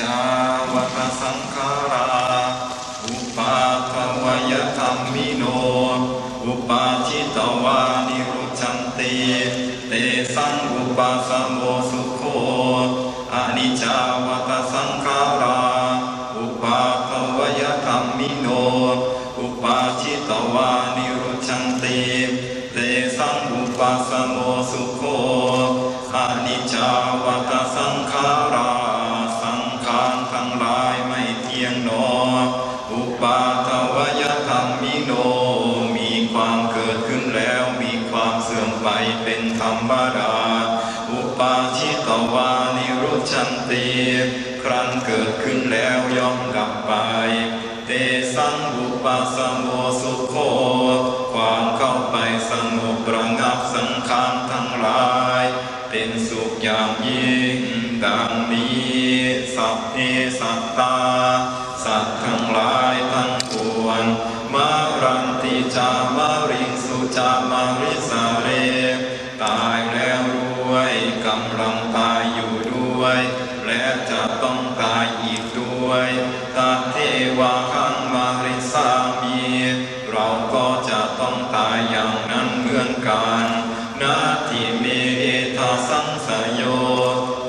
จาวตสังขาราอุปาทวยธรรมิโน อุปาจิตวานิรุจันติเตสังอุปาสโมสุโคอนิจาวตสังขาราอุปาทวยธรรมิโน อุปาจิตวาาชิตวานิรุชันติครั้นเกิดขึ้นแล้วย่อมดับไป เตสังอุปาสโมสุโคความเข้าไปสงบระงับสังขารทั้งหลาย เป็นสุขอย่างยิ่งดังนี้ สัพเพสัตตา สัตว์ทั้งหลายทั้งปวงมารันติจามาริงสุจามาริสาเร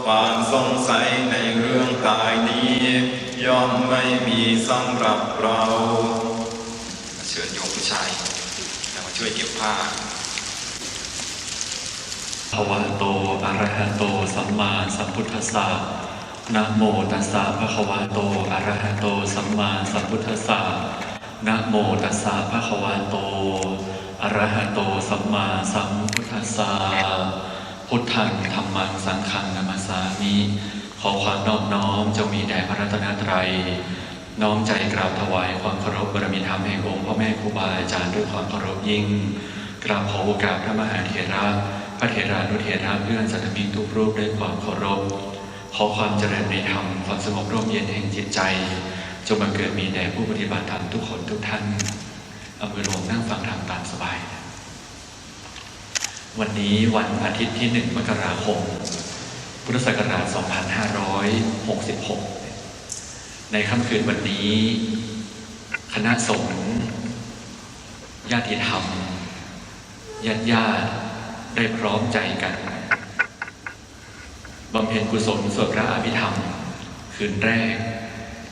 ความสงสัยในเรื่องตายนี้ ย่อมไม่มีสำหรับเรา เชิญโยมผู้ชายมาช่วยเก็บผ้าภวะโตอะระหะโต สัมมาสัมพุทธัสสะนะโมตัสสะภะคะวะโตอะระหะโต สัมมาสัมพุทธัสสะนะโมตัสสะภะคะวะโตอะระหะโต สัมมาสัมพุทธัสสะ พุทธังธรรมังสังฆังนามัสสามิขอความนอบน้อมจงมีแด่พระรัตนตรัย น้อมใจกราบถวายความเคารพบารมีธรรมแห่งองค์พ่อแม่ครูบาอาจารย์ด้วยความเคารพยิ่ง กราบขอโอกาสพระมหาเถระพระเถรานุเถระเพื่อนสัตมิกทุกรูปด้วยความเคารพ ขอความเจริญในธรรมความสงบร่มเย็นแห่งจิตใจจงบังเกิดมีแด่ผู้ปฏิบัติธรรมทุกคนทุกท่านเอามือลงนั่งฟังธรรมตามสบาย วันนี้วันอาทิตย์ที่หนึ่งมกราคม พุทธศักราช 2566 ในค่ำคืนวันนี้ คณะสงฆ์ญาติธรรมญาติญาติได้พร้อมใจกันบำเพ็ญกุศลสวดพระอภิธรรม คืนแรก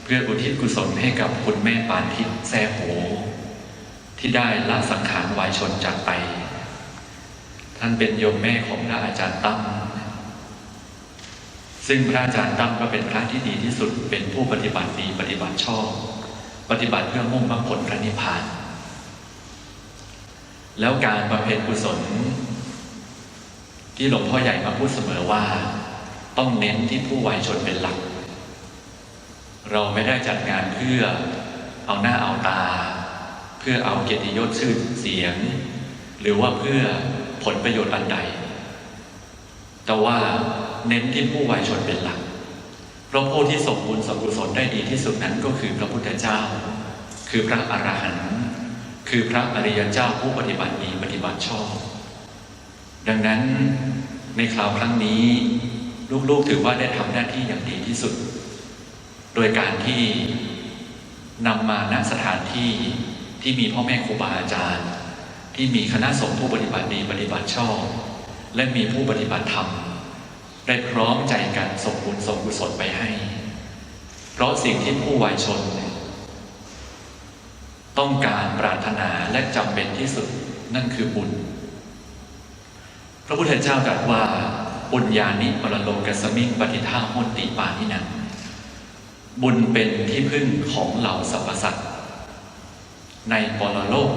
เพื่ออุทิศกุศลให้กับคุณแม่ปานทิพย์แซ่โห ที่ได้ละสังขารวายชนจากไป ท่านเป็นโยมแม่ของพระอาจารย์ตั้มซึ่งพระอาจารย์ตั้มก็เป็นพระที่ดีที่สุดเป็นผู้ปฏิบัติดีปฏิบัติชอบ ปฏิบัติเพื่อมุ่งมรรคผลพระนิพพาน แล้วการบำเพ็ญกุศล ที่หลวงพ่อใหญ่มาพูดเสมอว่า ต้องเน้นที่ผู้วัยชนเป็นหลัก เราไม่ได้จัดงานเพื่อเอาหน้าเอาตา เพื่อเอาเกียรติยศชื่อเสียง หรือว่าเพื่อ ผลประโยชน์อันใด แต่ว่าเน้นที่ผู้วัยชนเป็นหลัก เพราะผู้ที่สมบูรณ์สมกุศลได้ดีที่สุดนั้นก็คือพระพุทธเจ้า คือพระอรหันต์คือพระอริยเจ้าผู้ปฏิบัติดีปฏิบัติชอบ ดังนั้นในคราวครั้งนี้ ลูกๆถือว่าได้ทำหน้าที่อย่างดีที่สุด โดยการที่นำมาณสถานที่ที่มีพ่อแม่ครูบาอาจารย์ ที่มีคณะสงฆ์ผู้ปฏิบัติดีปฏิบัติชอบ และมีผู้ปฏิบัติธรรม ได้พร้อมใจกันส่งบุญส่งกุศลไปให้ เพราะสิ่งที่ผู้วายชน ต้องการปรารถนาและจำเป็นที่สุดนั่นคือบุญ พระพุทธเจ้าตรัสว่าบุญญาณิปรโลกัสมิงปฏิท่าโหนติปานินังบุญเป็นที่พึ่งของเหล่าสรรพสัตว์ในปรโลก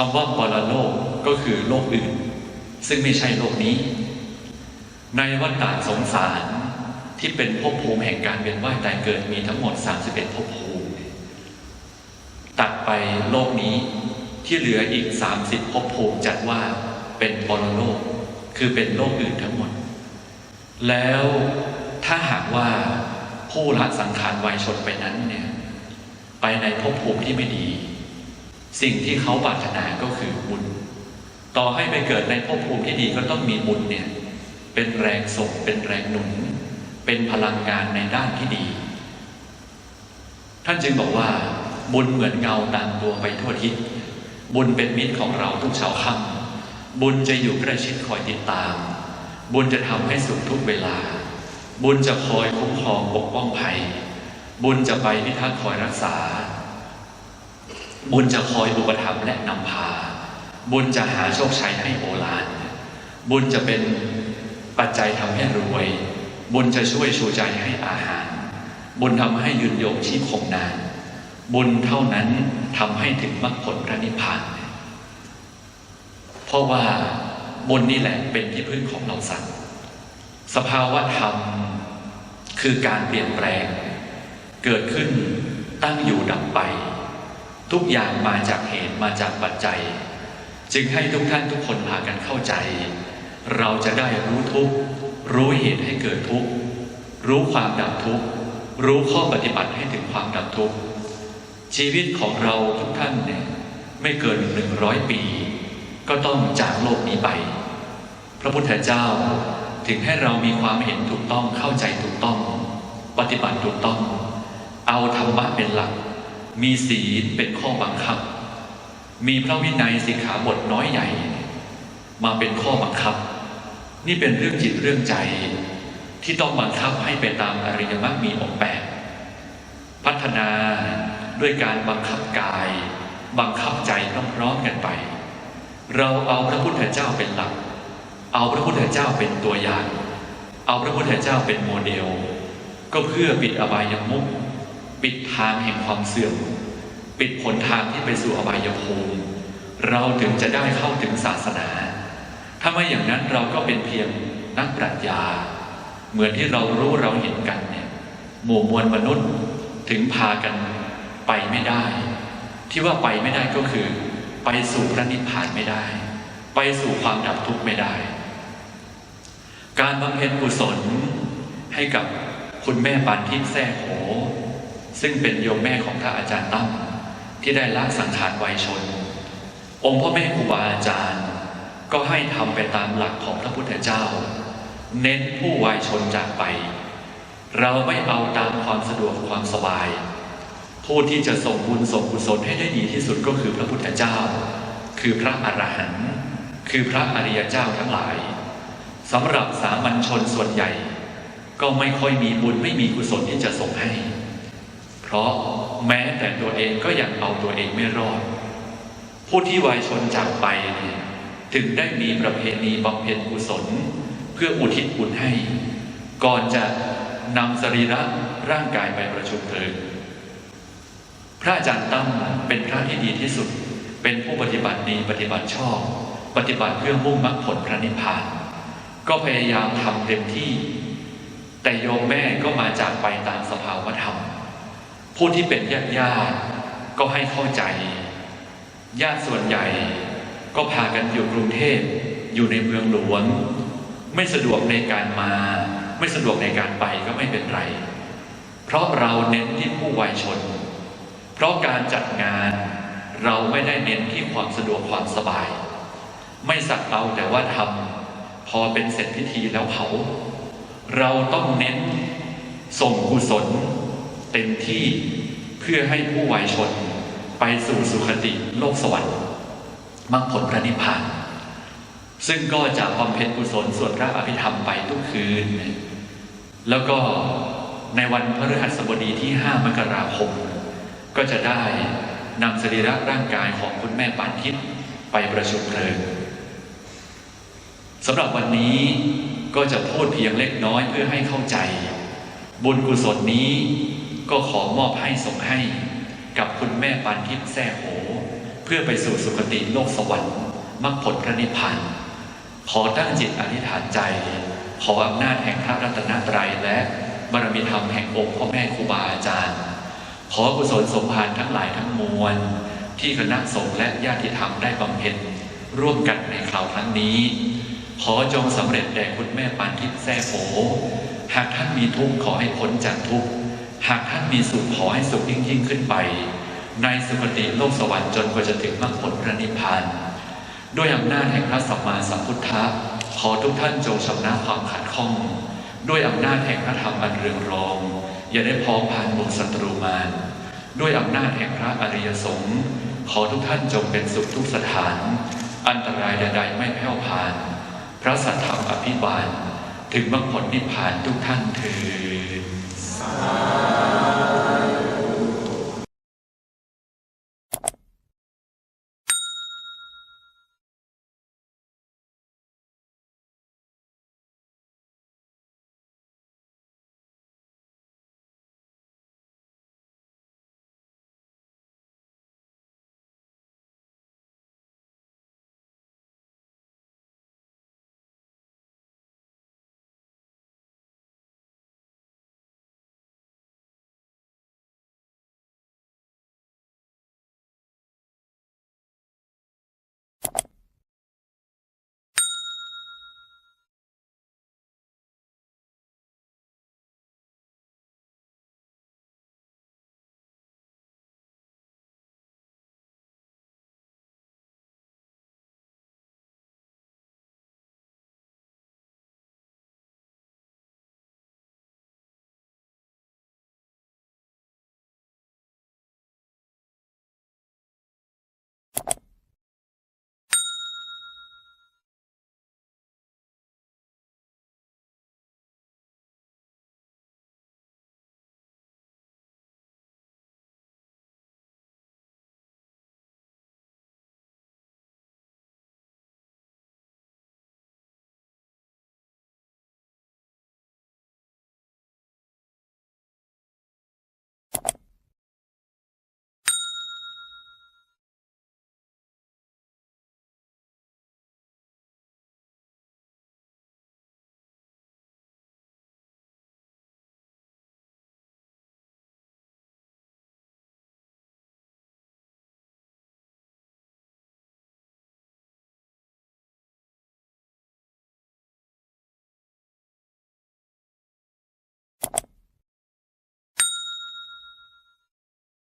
คำว่าปรโลกก็คือโลกอื่น ซึ่งไม่ใช่โลกนี้ ในวัฏฏะสงสารที่เป็นภพภูมิแห่งการเวียนว่ายตายเกิดมีทั้งหมด 31ภพภูมิ ตัดไปโลกนี้ที่เหลืออีก 30ภพภูมิจัดว่าเป็นปรโลก คือเป็นโลกอื่นทั้งหมด แล้วถ้าหากว่าผู้ละสังขารวายชนไปนั้นเนี่ยไปในภพภูมิที่ไม่ดี สิ่งที่เขาปรารถนาก็คือบุญ ต่อให้ไปเกิดในภพภูมิที่ดีก็ต้องมีบุญเนี่ย เป็นแรงส่งเป็นแรงหนุน เป็นพลังงานในด้านที่ดี ท่านจึงบอกว่าบุญเหมือนเงาตามตัวไปทั่วทิศบุญเป็นมิตรของเราทุกเช้าค่ำบุญจะอยู่ใกล้ชิดคอยติดตาม บุญจะทำให้สุขทุกเวลา บุญจะคอยคุ้มครองปกป้องภัย บุญจะไปพิทักษ์คอยรักษา บุญจะคอยอุปถัมภ์และนำพา บุญจะหาโชคชัยให้โอฬารบุญจะเป็นปัจจัยทำให้รวย บุญจะช่วยชูใจให้อาหาร บุญทำให้ยืนยงชีพคงนาน บุญเท่านั้นทำให้ถึงมรรคผลพระนิพพาน เพราะว่าบุญนี่แหละเป็นที่พึ่งของเราสัตว์สภาวะธรรมคือการเปลี่ยนแปลง เกิดขึ้นตั้งอยู่ดับไป ทุกอย่างมาจากเหตุมาจากปัจจัย จึงให้ทุกท่านทุกคนพากันเข้าใจ เราจะได้รู้ทุกรู้เหตุให้เกิดทุกรู้ความดับทุกรู้ข้อปฏิบัติให้ถึงความดับทุกชีวิตของเราทุกท่านเนี่ยไม่เกินหนึ่งร้อยปี ก็ต้องจากโลกนี้ไป พระพุทธเจ้าถึงให้เรามีความเห็นถูกต้องเข้าใจถูกต้อง ปฏิบัติถูกต้อง เอาธรรมะเป็นหลัก มีศีลเป็นข้อบังคับ มีพระวินัยสิกขาบทน้อยใหญ่ มาเป็นข้อบังคับ นี่เป็นเรื่องจิตเรื่องใจ ที่ต้องบังคับให้ไปตามอริยมรรคมีองค์แปดพัฒนาด้วยการบังคับกาย บังคับใจพร้อมๆกันไป เราเอาพระพุทธเจ้าเป็นหลัก เอาพระพุทธเจ้าเป็นตัวอย่าง เอาพระพุทธเจ้าเป็นโมเดล ก็เพื่อปิดอบายมุข ปิดทางแห่งความเสื่อม ปิดผลทางที่ไปสู่อบายภูมิเราถึงจะได้เข้าถึงศาสนา ถ้าไม่อย่างนั้นเราก็เป็นเพียงนักปรัชญา เหมือนที่เรารู้เราเห็นกันเนี่ยหมู่มวลมนุษย์ถึงพากันไปไม่ได้ ที่ว่าไปไม่ได้ก็คือ ไปสู่พระนิพพานไม่ได้ ไปสู่ความดับทุกข์ไม่ได้ การบำเพ็ญกุศลให้กับคุณแม่ปานทิพย์แซ่โห ซึ่งเป็นโยมแม่ของพระอาจารย์ตั้มที่ได้ละสังขารวัยชน องค์พ่อแม่ครูบาอาจารย์ ก็ให้ทำไปตามหลักของพระพุทธเจ้า เน้นผู้วัยชนจากไป เราไม่เอาตามความสะดวกความสบาย ผู้ที่จะส่งบุญส่งกุศลให้ได้ดีที่สุดก็คือพระพุทธเจ้า คือพระอรหันต์คือพระอริยเจ้าทั้งหลายสำหรับสามัญชนส่วนใหญ่ ก็ไม่ค่อยมีบุญไม่มีกุศลที่จะส่งให้ เพราะแม้แต่ตัวเองก็ยังเอาตัวเองไม่รอด ผู้ที่วายชนจากไปเนี่ยถึงได้มีประเพณีบำเพ็ญกุศล เพื่ออุทิศบุญให้ ก่อนจะนำสรีระร่างกายไปประชุมเพลิงพระอาจารย์ตั้มเป็นพระที่ดีที่สุด เป็นผู้ปฏิบัติดีปฏิบัติชอบ ปฏิบัติเพื่อมุ่งมรรคผลพระนิพพาน ก็พยายามทำเต็มที่ แต่โยมแม่ก็มาจากไปตามสภาวธรรม ผู้ที่เป็นญาติญาติก็ให้เข้าใจ ญาติส่วนใหญ่ก็พากันอยู่กรุงเทพอยู่ในเมืองหลวง ไม่สะดวกในการมา ไม่สะดวกในการไปก็ไม่เป็นไร เพราะเราเน้นที่ผู้วัยชน เพราะการจัดงานเราไม่ได้เน้นที่ความสะดวกความสบาย ไม่สักเอาแต่ว่าทำพอเป็นเสร็จพิธีแล้วเผาเราต้องเน้นส่งกุศล เต็มที่เพื่อให้ผู้วัยชนไปสู่สุคติโลกสวรรค์มรรคผลพระนิพพาน ซึ่งก็จะบำเพ็ญกุศลสวดพระอภิธรรมไปทุกคืน แล้วก็ในวันพฤหัสบดีที่ 5 มกราคม ก็จะได้นำสรีระร่างกายของคุณแม่ปานทิพย์ไปประชุมเพลิงสำหรับวันนี้ก็จะพูดเพียงเล็กน้อยเพื่อให้เข้าใจ บุญกุศลนี้ ก็ขอมอบให้ส่งให้กับคุณแม่ปานทิพย์แซ่โห เพื่อไปสู่สุคติโลกสวรรค์มรรคผลพระนิพพานขอตั้งจิตอธิษฐานใจ ขออำนาจแห่งพระรัตนตรัยและบารมีธรรมแห่งองค์พ่อแม่ครูบาอาจารย์ ขอกุศลสมภารทั้งหลายทั้งมวล ที่คณะสงฆ์และญาติธรรมได้บำเพ็ญร่วมกันในคราวครั้งนี้ ขอจงสำเร็จแด่คุณแม่ปานทิพย์แซ่โผหากท่านมีทุกข์ขอให้พ้นจากทุกข์ หากท่านมีสุขขอให้สุขยิ่งยิ่งขึ้นไป ในสุคติโลกสวรรค์จนกว่าจะถึงมรรคผลพระนิพพานด้วยอำนาจแห่งพระสัมมาสัมพุทธะขอทุกท่านจงชำระความขัดข้อง ด้วยอำนาจแห่งพระธรรมอันเรืองรอง อย่าได้พ้องผ่านหมู่ศัตรูมารด้วยอำนาจแห่งพระอริยสงฆ์ขอทุกท่านจงเป็นสุขทุกสถาน อันตรายใดๆไม่แผ่วผ่าน พระสัทธรรมอภิบาล ถึงมรรคผลนิพพานทุกท่านเถิด ま